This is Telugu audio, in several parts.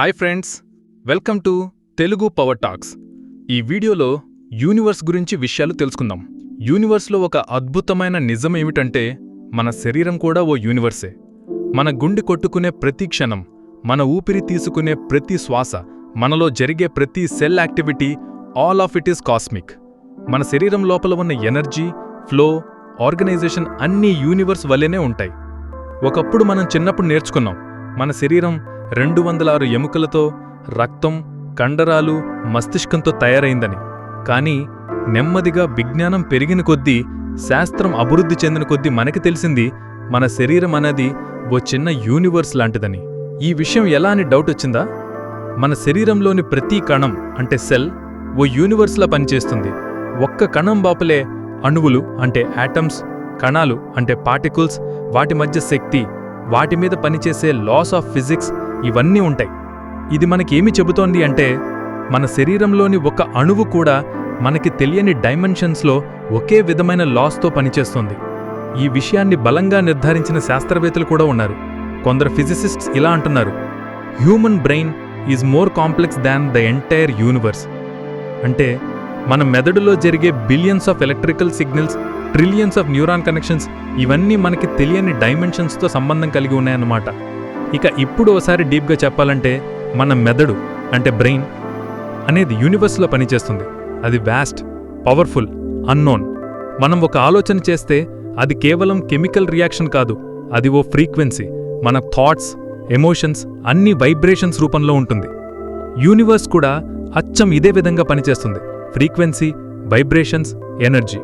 Hi friends welcome to Telugu power talks. ఈ వీడియోలో యూనివర్స్ గురించి విషయాలు తెలుసుకుందాం. యూనివర్స్లో ఒక అద్భుతమైన నిజం ఏమిటంటే మన శరీరం కూడా ఓ యూనివర్సే. మన గుండె కొట్టుకునే ప్రతి క్షణం మన ఊపిరి తీసుకునే ప్రతి శ్వాస మనలో జరిగే ప్రతి cell activity all of it is cosmic. మన శరీరం లోపల ఉన్న ఎనర్జీ ఫ్లో ఆర్గనైజేషన్ అన్నీ యూనివర్స్ వల్లనే ఉంటాయి. ఒకప్పుడు మనం చిన్నప్పుడు నేర్చుకున్నాం మన శరీరం రెండు వందల ఆరు ఎముకలతో రక్తం కండరాలు మస్తిష్కంతో తయారైందని. కానీ నెమ్మదిగా విజ్ఞానం పెరిగిన కొద్దీ శాస్త్రం అభివృద్ధి చెందిన కొద్దీ మనకి తెలిసింది మన శరీరం అనేది ఓ చిన్న యూనివర్స్ లాంటిదని. ఈ విషయం ఎలా అని డౌట్ వచ్చిందా? మన శరీరంలోని ప్రతి కణం అంటే సెల్ ఓ యూనివర్స్లా పనిచేస్తుంది. ఒక్క కణం బాపలే అణువులు అంటే యాటమ్స్ కణాలు అంటే పార్టికల్స్ వాటి మధ్య శక్తి వాటి మీద పనిచేసే లాస్ ఆఫ్ ఫిజిక్స్ ఇవన్నీ ఉంటాయి. ఇది మనకేమి చెబుతోంది అంటే మన శరీరంలోని ఒక అణువు కూడా మనకి తెలియని డైమెన్షన్స్లో ఒకే విధమైన లాస్తో పనిచేస్తుంది. ఈ విషయాన్ని బలంగా నిర్ధారించిన శాస్త్రవేత్తలు కూడా ఉన్నారు. కొందరు ఫిజిసిస్ట్స్ ఇలా అంటున్నారు. Human brain is more complex than the entire universe. అంటే మన మెదడులో జరిగే billions of electrical signals trillions of neuron connections ఇవన్నీ మనకి తెలియని డైమెన్షన్స్తో సంబంధం కలిగి ఉన్నాయన్నమాట. ఇక ఇప్పుడు ఒకసారి డీప్గా చెప్పాలంటే మన మెదడు అంటే బ్రెయిన్ అనేది యూనివర్స్లో పనిచేస్తుంది. అది వ్యాస్ట్ పవర్ఫుల్ అన్నోన్ మనం ఒక ఆలోచన చేస్తే అది కేవలం కెమికల్ రియాక్షన్ కాదు అది ఓ ఫ్రీక్వెన్సీ. మన థాట్స్ ఎమోషన్స్ అన్ని వైబ్రేషన్స్ రూపంలో ఉంటుంది. యూనివర్స్ కూడా అచ్చం ఇదే విధంగా పనిచేస్తుంది. ఫ్రీక్వెన్సీ వైబ్రేషన్స్ ఎనర్జీ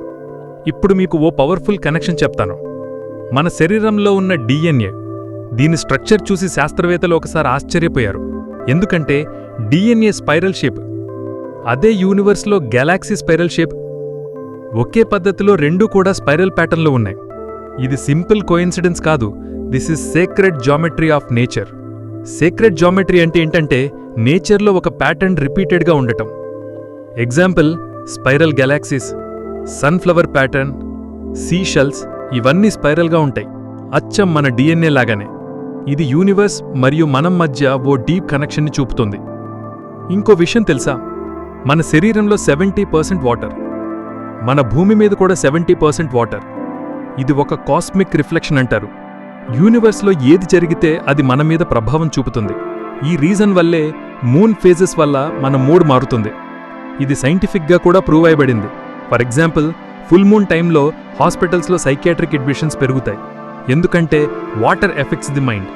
ఇప్పుడు మీకు ఓ పవర్ఫుల్ కనెక్షన్ చెప్తాను. మన శరీరంలో ఉన్న డిఎన్ఏ దీని స్ట్రక్చర్ చూసి శాస్త్రవేత్తలు ఒకసారి ఆశ్చర్యపోయారు. ఎందుకంటే డిఎన్ఏ స్పైరల్ షేప్ అదే యూనివర్స్లో గెలాక్సీ స్పైరల్ షేప్ ఒకే పద్ధతిలో రెండూ కూడా స్పైరల్ ప్యాటర్న్లో ఉన్నాయి. ఇది సింపుల్ కోయిన్సిడెన్స్ కాదు this is sacred geometry of nature. Sacred geometry అంటే ఏంటంటే నేచర్లో ఒక ప్యాటర్న్ రిపీటెడ్గా ఉండటం. Example spiral galaxies sunflower pattern seashells ఇవన్నీ స్పైరల్గా ఉంటాయి. అచ్చం మన డిఎన్ఏ లాగానే. ఇది యూనివర్స్ మరియు మనం మధ్య ఓ డీప్ కనెక్షన్ని చూపుతుంది. ఇంకో విషయం తెలుసా? మన శరీరంలో సెవెంటీ పర్సెంట్ వాటర్. మన భూమి మీద కూడా సెవెంటీ పర్సెంట్ వాటర్. ఇది ఒక కాస్మిక్ రిఫ్లెక్షన్ అంటారు. యూనివర్స్లో ఏది జరిగితే అది మన మీద ప్రభావం చూపుతుంది. ఈ రీజన్ వల్లే మూన్ ఫేజెస్ వల్ల మన మూడ్ మారుతుంది. ఇది సైంటిఫిక్గా కూడా ప్రూవ్ అయ్యబడింది. ఫర్ ఎగ్జాంపుల్ ఫుల్ మూన్ టైంలో హాస్పిటల్స్లో సైకియాట్రిక్ అడ్మిషన్స్ పెరుగుతాయి. ఎందుకంటే water effects the mind.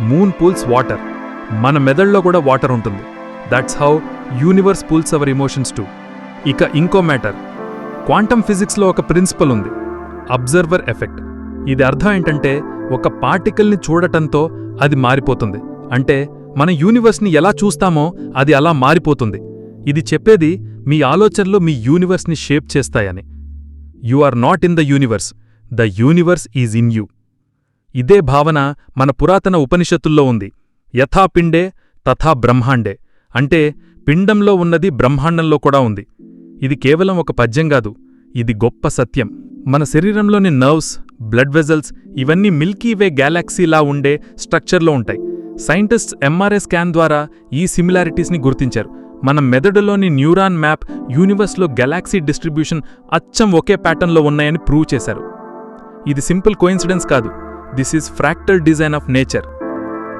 Moon pulls water. మన మెదడులో కూడా వాటర్ ఉంటుంది. That's how universe pulls our emotions too ఇక ఇంకో మ్యాటర్. క్వాంటమ్ ఫిజిక్స్లో ఒక ప్రిన్సిపల్ ఉంది. Observer effect. ఇది అర్థం ఏంటంటే ఒక పార్టికల్ని చూడటంతో అది మారిపోతుంది. అంటే మన యూనివర్స్ని ఎలా చూస్తామో అది అలా మారిపోతుంది. ఇది చెప్పేది మీ ఆలోచనలు మీ యూనివర్స్ని షేప్ చేస్తాయని. You are not in the universe the universe is in you. ఇదే భావన మన పురాతన ఉపనిషత్తుల్లో ఉంది. యథా పిండే తథా బ్రహ్మాండే. అంటే పిండంలో ఉన్నది బ్రహ్మాండంలో కూడా ఉంది. ఇది కేవలం ఒక పద్యం కాదు ఇది గొప్ప సత్యం. మన శరీరంలోని నర్వ్స్ బ్లడ్ వెజల్స్ ఇవన్నీ మిల్కీ వే గ్యాలాక్సీలా ఉండే స్ట్రక్చర్లో ఉంటాయి. సైంటిస్ట్స్ ఎంఆర్ఐ స్కాన్ ద్వారా ఈ సిమిలారిటీస్ని గుర్తించారు. మన మెదడులోని న్యూరాన్ మ్యాప్ యూనివర్స్లో గెలాక్సీ డిస్ట్రిబ్యూషన్ అచ్చం ఒకే ప్యాటర్న్లో ఉన్నాయని ప్రూవ్ చేశారు. ఇది సింపుల్ కోయిన్సిడెన్స్ కాదు. This is fractal design of nature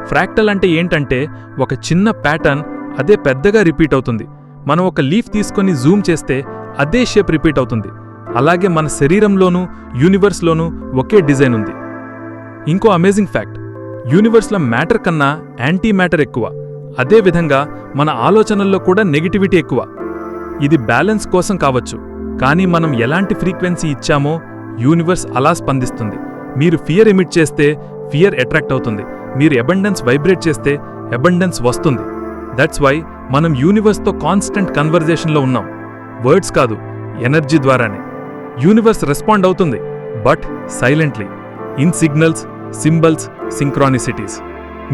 fractal అంటే ఏంటంటే ఒక చిన్న ప్యాటర్న్ అదే పెద్దగా రిపీట్ అవుతుంది. మనం ఒక లీఫ్ తీసుకొని జూమ్ చేస్తే అదే షేప్ రిపీట్ అవుతుంది. అలాగే మన శరీరంలోనూ యూనివర్స్లోనూ ఒకే డిజైన్ ఉంది. ఇంకో అమేజింగ్ ఫ్యాక్ట్ యూనివర్స్లో మ్యాటర్ కన్నా యాంటీ మ్యాటర్ ఎక్కువ అదేవిధంగా మన ఆలోచనల్లో కూడా నెగిటివిటీ ఎక్కువ. ఇది బ్యాలెన్స్ కోసం కావచ్చు. కానీ మనం ఎలాంటి ఫ్రీక్వెన్సీ ఇచ్చామో యూనివర్స్ అలా స్పందిస్తుంది. మీరు ఫియర్ ఎమిట్ చేస్తే ఫియర్ అట్రాక్ట్ అవుతుంది. మీరు అబండెన్స్ వైబ్రేట్ చేస్తే అబండెన్స్ వస్తుంది. దట్స్ వై మనం యూనివర్స్తో కాన్స్టెంట్ కన్వర్జేషన్లో ఉన్నాం. వర్డ్స్ కాదు ఎనర్జీ ద్వారానే. యూనివర్స్ రెస్పాండ్ అవుతుంది but silently. In signals symbols synchronicities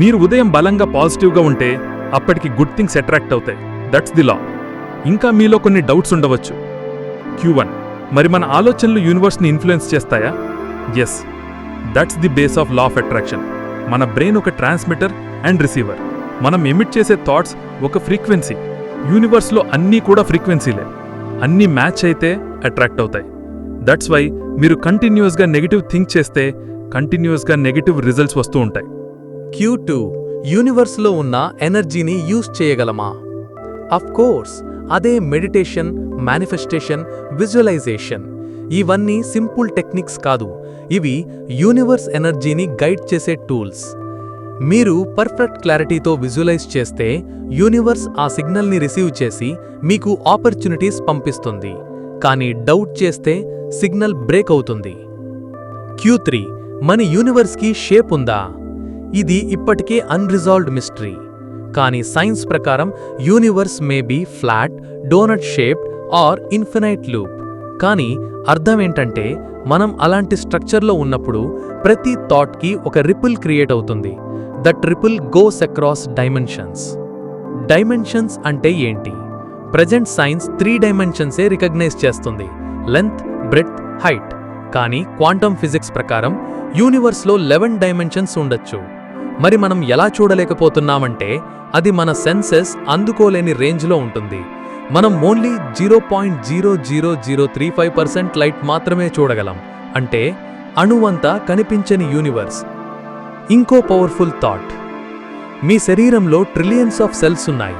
మీరు ఉదయం బలంగా పాజిటివ్గా ఉంటే అప్పటికి గుడ్ థింగ్స్ అట్రాక్ట్ అవుతాయి. దట్స్ ది లా ఇంకా మీలో కొన్ని డౌట్స్ ఉండవచ్చు. క్యూ వన్ మరి మన ఆలోచనలు యూనివర్స్ని ఇన్ఫ్లుయెన్స్ చేస్తాయా? Yes that's the base of law of attraction మన బ్రెయిన్ ఒక ట్రాన్స్మిటర్ అండ్ రిసీవర్ మనం ఎమిట్ చేసే థాట్స్ ఒక ఫ్రీక్వెన్సీ యూనివర్స్లో అన్నీ కూడా ఫ్రీక్వెన్సీలే అన్నీ మ్యాచ్ అయితే అట్రాక్ట్ అవుతాయి. దట్స్ వై మీరు కంటిన్యూస్గా నెగిటివ్ థింక్ చేస్తే కంటిన్యూస్గా నెగిటివ్ రిజల్ట్స్ వస్తూ ఉంటాయి. క్యూ టూ యూనివర్స్లో ఉన్న ఎనర్జీని యూస్ చేయగలమా? కోర్స్ అదే మెడిటేషన్ మేనిఫెస్టేషన్ విజువలైజేషన్ ఇవన్నీ సింపుల్ టెక్నిక్స్ కాదు. ఇవి యూనివర్స్ ఎనర్జీని గైడ్ చేసే టూల్స్ మీరు పర్ఫెక్ట్ క్లారిటీతో విజువలైజ్ చేస్తే యూనివర్స్ ఆ సిగ్నల్ని రిసీవ్ చేసి మీకు ఆపర్చునిటీస్ పంపిస్తుంది. కానీ డౌట్ చేస్తే సిగ్నల్ బ్రేక్ అవుతుంది. క్యూ త్రీ మన యూనివర్స్కి షేప్ ఉందా? ఇది ఇప్పటికే అన్రిజాల్వ్డ్ మిస్టరీ కానీ సైన్స్ ప్రకారం universe may be flat donut shaped or infinite loop. కానీ అర్థం ఏంటంటే మనం అలాంటి స్ట్రక్చర్లో ఉన్నప్పుడు ప్రతి థాట్కి ఒక రిపుల్ క్రియేట్ అవుతుంది. That ripple goes across dimensions. Dimensions అంటే ఏంటి? ప్రజెంట్ సైన్స్ త్రీ డైమెన్షన్సే రికగ్నైజ్ చేస్తుంది. Length breadth height. కానీ క్వాంటమ్ ఫిజిక్స్ ప్రకారం యూనివర్స్లో లెవెన్ డైమెన్షన్స్ ఉండొచ్చు. మరి మనం ఎలా చూడలేకపోతున్నామంటే అది మన సెన్సెస్ అందుకోలేని రేంజ్లో ఉంటుంది. మనం only zero point zero zero zero three five percent light మాత్రమే చూడగలం. అంటే అణువంతా కనిపించని యూనివర్స్. ఇంకో పవర్ఫుల్ థాట్. మీ శరీరంలో ట్రిలియన్స్ ఆఫ్ సెల్స్ ఉన్నాయి.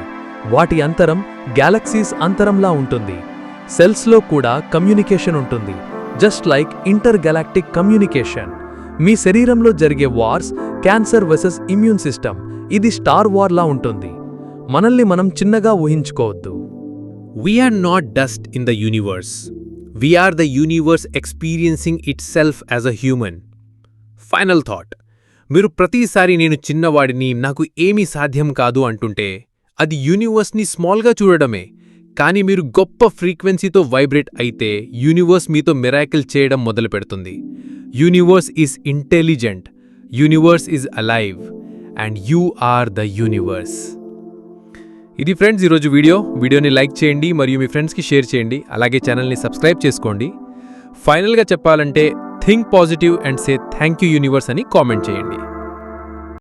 వాటి అంతరం గ్యాలక్సీస్ అంతరంలా ఉంటుంది. సెల్స్లో కూడా కమ్యూనికేషన్ ఉంటుంది. Just like inter galactic communication. మీ శరీరంలో జరిగే wars cancer versus immune system. ఇది స్టార్ వార్లా ఉంటుంది. మనల్ని మనం చిన్నగా ఊహించుకోవద్దు. We are not dust in the universe we are the universe experiencing itself as a human final thought మీరు ప్రతిసారి నేను చిన్నవాడిని నాకు ఏమీ సాధ్యం కాదు అంటుంటే అది యూనివర్స్ని స్మాల్గా చూడడమే. కానీ మీరు గొప్ప ఫ్రీక్వెన్సీతో వైబ్రేట్ అయితే యూనివర్స్ మీతో మిరాకిల్ చేయడం మొదలు పెడుతుంది universe is intelligent. Universe is alive. And you are the universe. ఇది ఫ్రెండ్స్ ఈరోజు వీడియో. వీడియోని లైక్ చేయండి మరియు మీ ఫ్రెండ్స్కి షేర్ చేయండి. అలాగే ఛానల్ని సబ్స్క్రైబ్ చేసుకోండి. ఫైనల్గా చెప్పాలంటే think positive and say thank you universe అని కామెంట్ చేయండి.